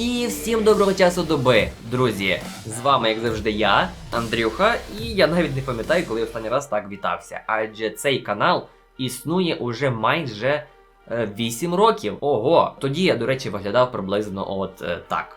І всім доброго часу доби, друзі! З вами, як завжди, я, Андрюха, і я навіть не пам'ятаю, коли останній раз так вітався. Адже цей канал існує уже майже е, 8 років. Ого! Тоді я, до речі, виглядав приблизно от е, так.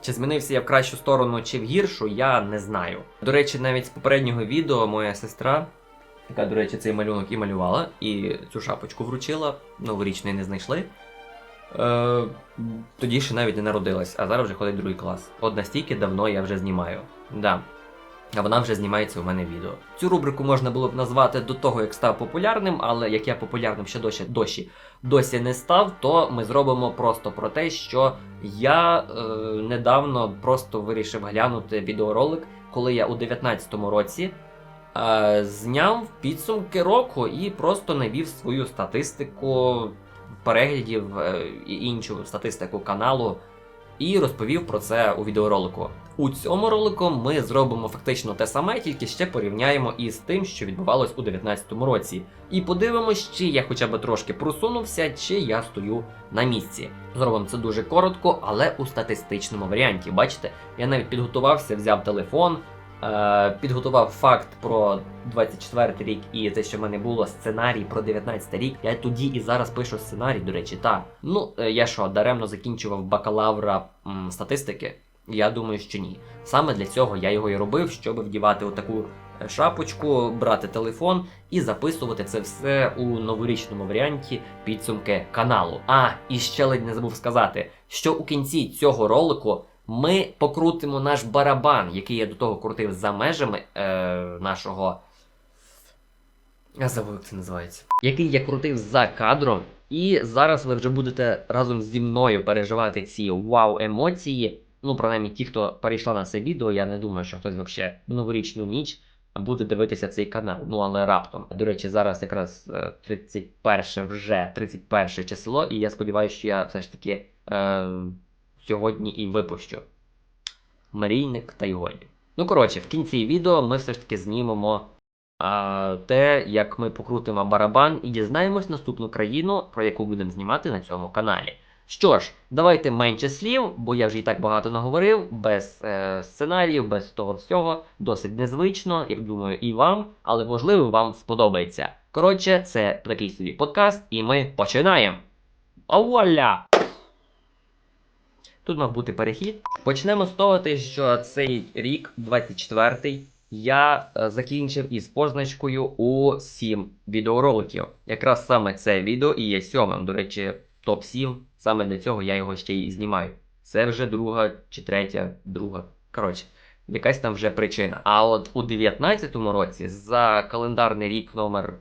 Чи змінився я в кращу сторону чи в гіршу, я не знаю. До речі, навіть з попереднього відео моя сестра, яка, до речі, цей малюнок і малювала, і цю шапочку вручила, новорічної не знайшли. Е, тоді ще навіть не народилась, а зараз вже ходить другий клас. От настільки давно я вже знімаю. Да. А вона вже знімається у мене відео. Цю рубрику можна було б назвати до того, як став популярним, але як я популярним ще досі, досі, досі не став, то ми зробимо просто про те, що я е, недавно просто вирішив глянути відеоролик, коли я у 19-му році е, зняв підсумки року і просто навів свою статистику переглядів е, і іншу статистику каналу, і розповів про це у відеоролику. У цьому ролику ми зробимо фактично те саме, тільки ще порівняємо із тим, що відбувалось у 2019 році. І подивимось, чи я хоча б трошки просунувся, чи я стою на місці. Зробимо це дуже коротко, але у статистичному варіанті. Бачите, я навіть підготувався, взяв телефон, підготував факт про 24 рік і те, що в мене було сценарій про 19 рік. Я тоді і зараз пишу сценарій, до речі, та. Ну, е, я що, даремно закінчував бакалавра м, статистики? Я думаю, що ні. Саме для цього я його і робив, щоб вдівати отаку е, шапочку, брати телефон і записувати це все у новорічному варіанті підсумки каналу. А, і ще ледь не забув сказати, що у кінці цього ролику ми покрутимо наш барабан, який я до того крутив за межами е, нашого. Як це називається. Який я крутив за кадром. І зараз ви вже будете разом зі мною переживати ці вау-емоції. Ну, принаймні, ті, хто перейшла на це відео, я не думаю, що хтось взагалі в новорічну ніч буде дивитися цей канал. Ну, але раптом. До речі, зараз якраз е, 31 вже 31 число, і я сподіваюся, що я все ж таки е, сьогодні і випущу. Мрійник та. Ну, коротше, в кінці відео ми все ж таки знімемо а, те, як ми покрутимо барабан і дізнаємось наступну країну, про яку будемо знімати на цьому каналі. Що ж, давайте менше слів, бо я вже і так багато наговорив, без е, сценаріїв, без того всього. Досить незвично, як думаю, і вам, але можливо вам сподобається. Коротше, це такий собі подкаст, і ми починаємо. Ауаля! Тут мав бути перехід. Почнемо з того, що цей рік, 24-й, я е, закінчив із позначкою у 7 відеороликів. Якраз саме це відео і є сьомим. До речі, топ-7. Саме для цього я його ще й знімаю. Це вже друга чи третя, друга. Коротше, якась там вже причина. А от у 19-му році за календарний рік номер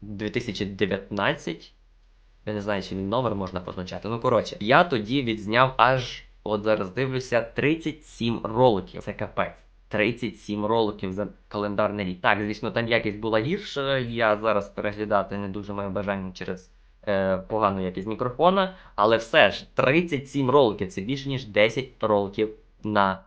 2019. Я не знаю, чи він номер можна позначати. Ну, коротше, я тоді відзняв аж, от зараз дивлюся, 37 роликів. Це капець. 37 роликів за календарний рік. Так, звісно, там якість була гірша. Я зараз переглядати не дуже маю бажання через е, погану якість мікрофона. Але все ж, 37 роликів це більше, ніж 10 роликів на.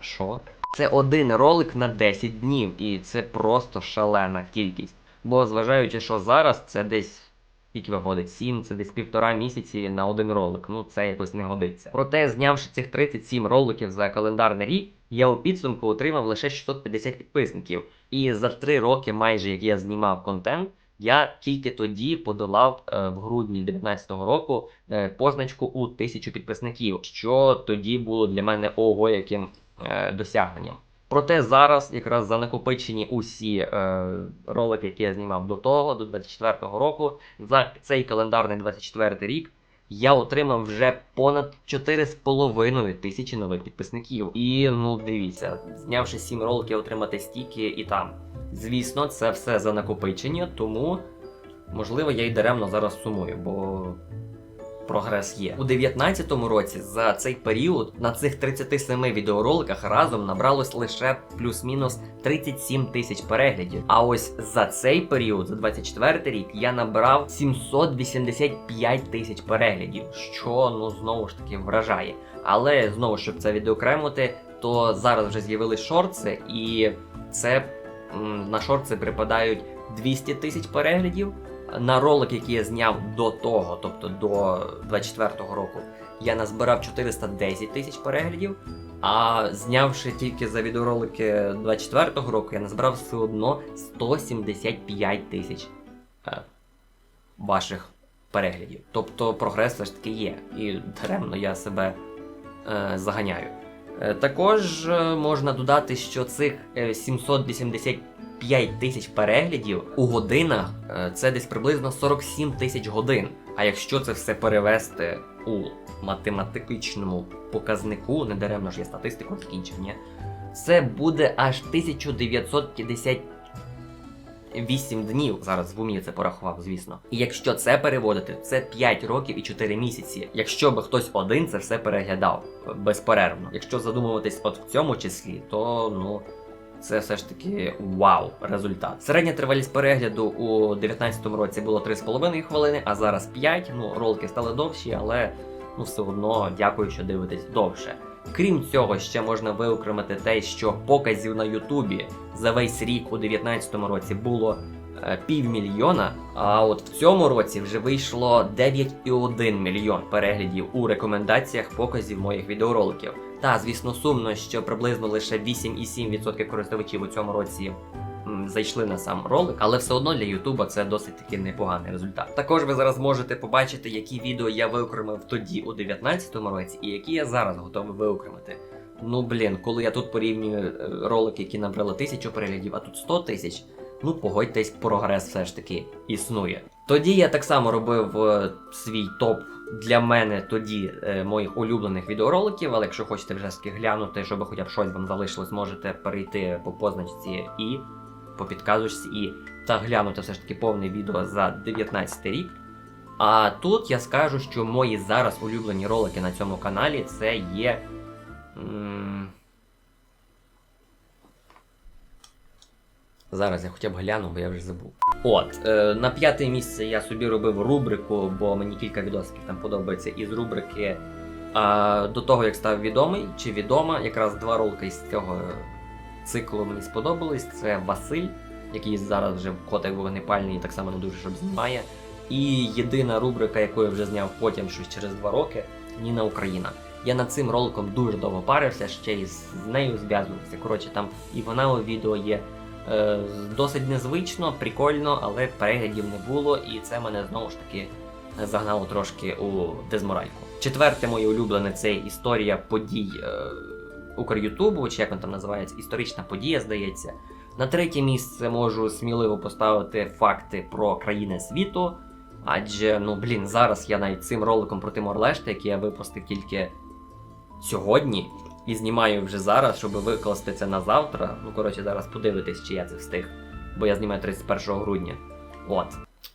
Що? Це один ролик на 10 днів, і це просто шалена кількість. Бо зважаючи, що зараз це десь скільки виходить, 7, це десь півтора місяці на один ролик. Ну це якось не годиться. Проте, знявши цих 37 роликів за календарний рік, я у підсумку отримав лише 650 підписників. І за 3 роки, майже як я знімав контент, я тільки тоді подолав е, в грудні 2019 року е, позначку у 1000 підписників, що тоді було для мене ого яким е, досягненням. Проте зараз, якраз за накопичені усі е, ролики, які я знімав до того, до 24-го року, за цей календарний 24 рік, я отримав вже понад 4,5 тисячі нових підписників. І ну дивіться, знявши 7 роликів, отримати стільки і там. Звісно, це все за накопичення, тому можливо я й даремно зараз сумую, бо прогрес є. У 19-му році за цей період на цих 37 відеороликах разом набралось лише плюс-мінус 37 тисяч переглядів. А ось за цей період, за 24 рік, я набрав 785 тисяч переглядів, що ну знову ж таки вражає. Але знову, щоб це відеокремити, то зараз вже з'явились шорти, і це на шорти припадають 200 тисяч переглядів на ролик, який я зняв до того, тобто до 24-го року, я назбирав 410 тисяч переглядів. А знявши тільки за відеоролики 24-го року, я назбирав все одно 175 тисяч е, ваших переглядів. Тобто прогрес все ж таки є. І даремно я себе е, заганяю. Е, також е, можна додати, що цих е, 780. 5 тисяч переглядів у годинах е, це десь приблизно 47 тисяч годин. А якщо це все перевести у математичному показнику, не даремно ж я статистику закінчення, це буде аж 1958 днів. Зараз в умі це порахував, звісно. І якщо це переводити, це 5 років і 4 місяці. Якщо би хтось один це все переглядав безперервно. Якщо задумуватись от в цьому числі, то ну. Це все ж таки вау результат. Середня тривалість перегляду у 2019 році було 3,5 хвилини, а зараз 5. Ну, ролики стали довші, але ну все одно дякую, що дивитесь довше. Крім цього, ще можна виокремити те, що показів на Ютубі за весь рік у 2019 році було е, півмільйона. А от в цьому році вже вийшло 9,1 мільйон переглядів у рекомендаціях показів моїх відеороликів. Та, звісно, сумно, що приблизно лише 8,7% користувачів у цьому році зайшли на сам ролик, але все одно для Ютуба це досить таки непоганий результат. Також ви зараз можете побачити, які відео я виокремив тоді у 2019 році, і які я зараз готовий виокремити. Ну блін, коли я тут порівнюю е, ролики, які набрали тисячу переглядів, а тут 100 тисяч. Ну, погодьтесь, прогрес все ж таки існує. Тоді я так само робив е, свій топ для мене тоді е, моїх улюблених відеороликів, але якщо хочете вже таки глянути, щоб хоча б щось вам залишилось, можете перейти по позначці і по підказочці і та глянути все ж таки повне відео за 19 рік. А тут я скажу, що мої зараз улюблені ролики на цьому каналі це є. м, Зараз я хоча б гляну, бо я вже забув. От, е, на п'яте місце я собі робив рубрику, бо мені кілька відосиків там подобається із рубрики е, до того, як став відомий чи відома. Якраз два ролики із цього циклу мені сподобались. Це Василь, який зараз вже котик вогнепальний і так само не дуже щоб знімає. І єдина рубрика, яку я вже зняв потім щось через два роки Ніна Україна. Я над цим роликом дуже довго парився, ще й з нею зв'язувався. Коротше, там і вона у відео є. Е, Досить незвично, прикольно, але переглядів не було, і це мене знову ж таки загнало трошки у дезморальку. Четверте моє улюблене це історія подій е, Укрютубу, чи як він там називається, історична подія, здається. На третє місце можу сміливо поставити факти про країни світу. Адже, ну блін, зараз я навіть цим роликом про Тимор Лешти, який я випустив тільки сьогодні, і знімаю вже зараз, щоб викласти це на завтра. Ну, коротше, зараз подивитись, чи я це встиг. Бо я знімаю 31 грудня. От.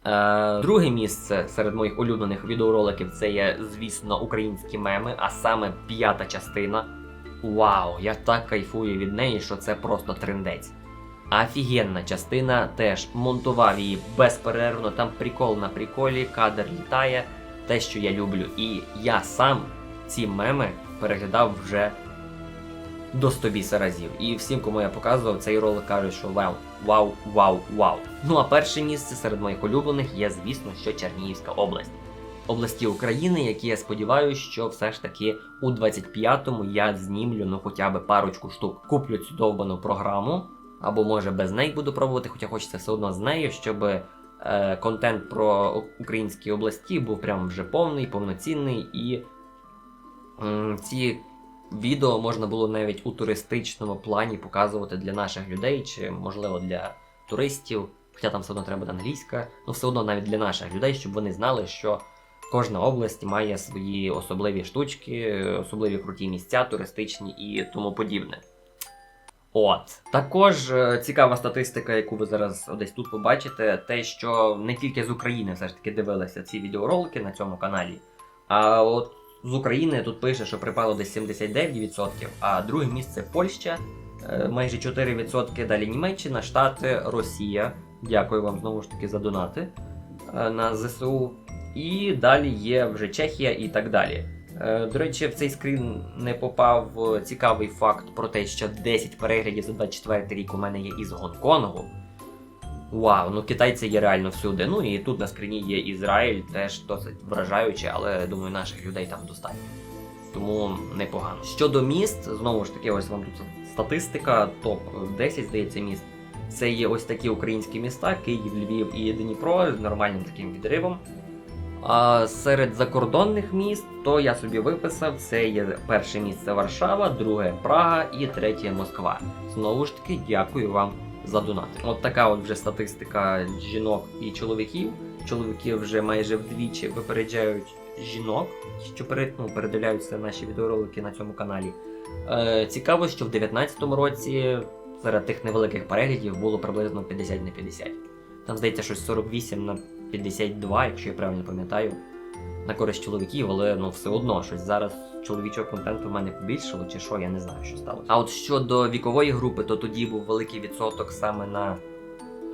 Е, друге місце серед моїх улюблених відеороликів це є, звісно, українські меми, а саме п'ята частина. Вау, я так кайфую від неї, що це просто трендець. Офігенна частина теж монтував її безперервно, там прикол на приколі, кадр літає, те, що я люблю. І я сам ці меми переглядав вже до 100 біса разів. І всім, кому я показував, цей ролик кажуть, що вау, вау, вау, вау. Ну а перше місце серед моїх улюблених є, звісно, що Чернігівська область. Області України, які я сподіваюся, що все ж таки у 25-му я знімлю ну хоча б парочку штук. Куплю цю довбану програму, або може без неї буду пробувати, хоча хочеться все одно з нею, щоб е, контент про українські області був прям вже повний, повноцінний і м, ці відео можна було навіть у туристичному плані показувати для наших людей, чи можливо для туристів. Хоча там все одно треба буде англійська, ну все одно навіть для наших людей, щоб вони знали, що кожна область має свої особливі штучки, особливі круті місця, туристичні і тому подібне. От. Також е, цікава статистика, яку ви зараз десь тут побачите, те, що не тільки з України все ж таки дивилися ці відеоролики на цьому каналі, а от з України тут пише, що припало десь 79%, а друге місце Польща, е, майже 4%, далі Німеччина, Штати, Росія. Дякую вам знову ж таки за донати е, на ЗСУ. І далі є вже Чехія і так далі. Е, До речі, в цей скрін не попав цікавий факт про те, що 10 переглядів за 24 рік у мене є із Гонконгу. Вау, ну китайці є реально всюди. Ну і тут на скрині є Ізраїль, теж досить вражаюче, але думаю, наших людей там достатньо. Тому непогано. Щодо міст, знову ж таки, ось вам тут статистика, топ 10, здається, міст. Це є ось такі українські міста: Київ, Львів і Дніпро з нормальним таким відривом. А серед закордонних міст, то я собі виписав: це є перше місце Варшава, друге Прага і третє Москва. Знову ж таки, дякую вам за донати. От така от вже статистика жінок і чоловіків. Чоловіки вже майже вдвічі випереджають жінок, що перед, ну, передивляються наші відеоролики на цьому каналі. Е, цікаво, що в 2019 році серед тих невеликих переглядів було приблизно 50 на 50. Там здається щось 48 на 52, якщо я правильно пам'ятаю, на користь чоловіків, але ну все одно щось зараз чоловічого контенту в мене побільшало, чи що, я не знаю, що сталося. А от щодо вікової групи, то тоді був великий відсоток саме на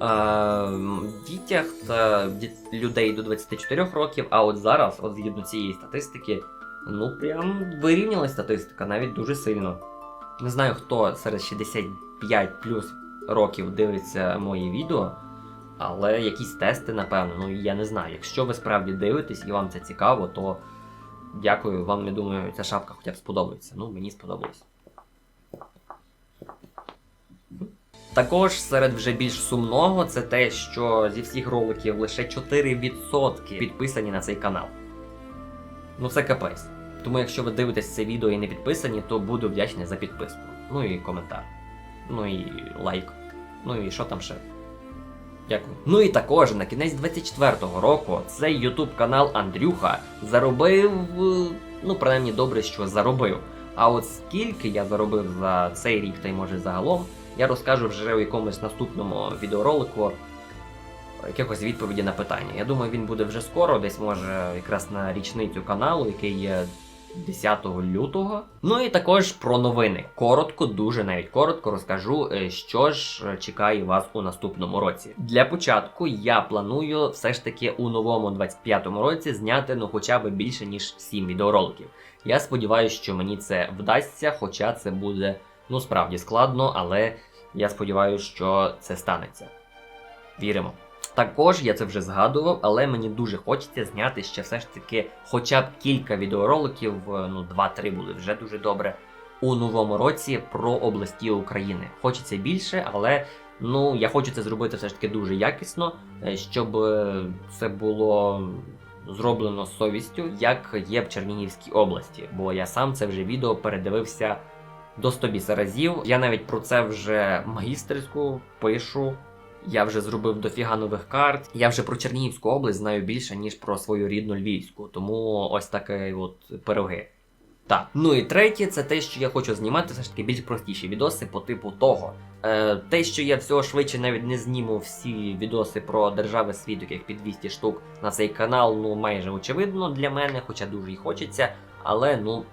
е, дітях та людей до 24 років. А от зараз, от згідно цієї статистики, ну прям вирівнялась статистика, навіть дуже сильно. Не знаю, хто серед 65 плюс років дивиться мої відео. Але якісь тести, напевно, ну я не знаю. Якщо ви справді дивитесь і вам це цікаво, то дякую вам, я думаю, ця шапка хоча б сподобається. Ну, мені сподобалось. Також серед вже більш сумного це те, що зі всіх роликів лише 4% підписані на цей канал. Ну це капець. Тому якщо ви дивитесь це відео і не підписані, то буду вдячний за підписку. Ну і коментар. Ну і лайк. Ну і що там ще? Дякую. Ну і також на кінець 24-го року цей YouTube канал Андрюха заробив. Ну, принаймні добре, що заробив. А от скільки я заробив за цей рік, та й може загалом, я розкажу вже у якомусь наступному відеоролику якихось відповіді на питання. Я думаю, він буде вже скоро, десь може якраз на річницю каналу, який є 10 лютого. Ну і також про новини. Коротко, дуже навіть коротко розкажу, е, що ж е, чекає вас у наступному році. Для початку я планую все ж таки у новому 25-му році зняти ну хоча б більше ніж 7 відеороликів. Я сподіваюся, що мені це вдасться, хоча це буде ну справді складно, але я сподіваюся, що це станеться. Віримо. Також я це вже згадував, але мені дуже хочеться зняти ще все ж таки хоча б кілька відеороликів, е, ну 2-3 були вже дуже добре. У новому році про області України. Хочеться більше, але ну я хочу це зробити все ж таки дуже якісно, е, щоб е, це було зроблено з совістю, як є в Чернігівській області. Бо я сам це вже відео передивився до 100 біса разів. Я навіть про це вже магістерську пишу. Я вже зробив дофіга нових карт. Я вже про Чернігівську область знаю більше, ніж про свою рідну Львівську. Тому ось таке от пироги. Так, ну і третє, це те, що я хочу знімати все ж таки більш простіші відоси по типу того. Е, те, що я всього швидше навіть не зніму всі відоси про держави світу, яких під 200 штук на цей канал, ну майже очевидно для мене, хоча дуже й хочеться. Але ну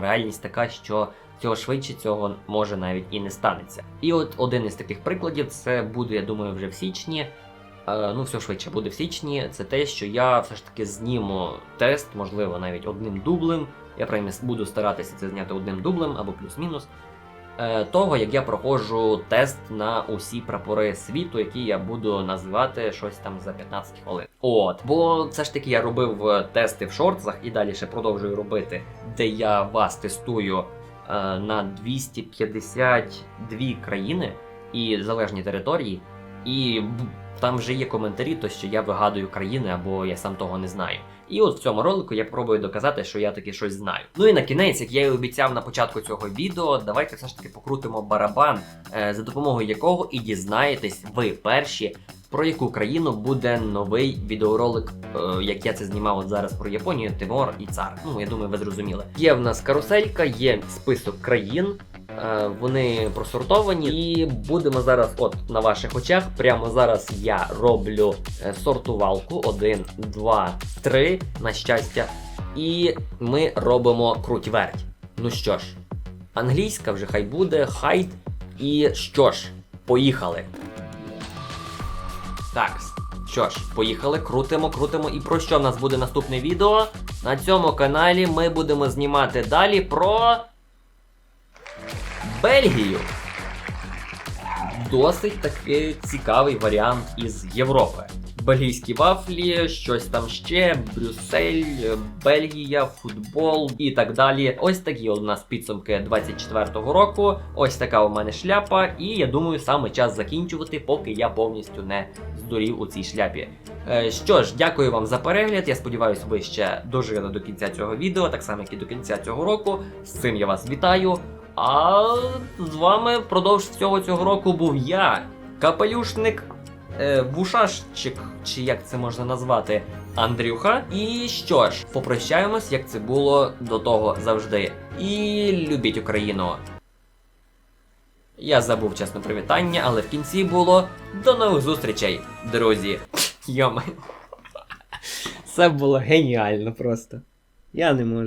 реальність така, що цього швидше цього може навіть і не станеться. І от один із таких прикладів це буде, я думаю, вже в січні. Е, ну, все швидше буде в січні. Це те, що я все ж таки зніму тест, можливо, навіть одним дублем. Я принаймні буду старатися це зняти одним дублем або плюс-мінус. Е, того, як я проходжу тест на усі прапори світу, які я буду називати щось там за 15 хвилин. От, бо все ж таки я робив е, тести в шортсах і далі ще продовжую робити, де я вас тестую на 252 країни і залежні території. І там вже є коментарі, то що я вигадую країни або я сам того не знаю. І от в цьому ролику я пробую доказати, що я таки щось знаю. Ну і на кінець, як я і обіцяв на початку цього відео, давайте все ж таки покрутимо барабан, е, за допомогою якого і дізнаєтесь ви перші. Про яку країну буде новий відеоролик, е, як я це знімав от зараз про Японію, Тимор і Цар. Ну я думаю, ви зрозуміли. Є в нас каруселька, є список країн. Е, Вони просортовані, і будемо зараз, от на ваших очах, прямо зараз я роблю е, сортувалку 1, 2, 3, на щастя. І ми робимо круть-верть. Ну що ж, англійська вже хай буде, хайд. І що ж, поїхали. Так, що ж, поїхали, крутимо, крутимо. І про що в нас буде наступне відео? На цьому каналі ми будемо знімати далі про. Бельгію. досить таки цікавий варіант із Європи. Бельгійські вафлі, щось там ще, Брюссель, Бельгія, футбол і так далі. Ось такі у нас підсумки 24-го року. Ось така у мене шляпа, і я думаю, саме час закінчувати, поки я повністю не здурів у цій шляпі. Е, Що ж, дякую вам за перегляд. Я сподіваюся, ви ще дожили до кінця цього відео, так само як і до кінця цього року. З цим я вас вітаю. А з вами впродовж всього цього року був я, капелюшник, е, вушашчик, чи як це можна назвати, Андрюха. І що ж, попрощаємось, як це було до того завжди. І любіть Україну. Я забув чесно привітання, але в кінці було до нових зустрічей, друзі. Йома. Це було геніально просто. Я не можу.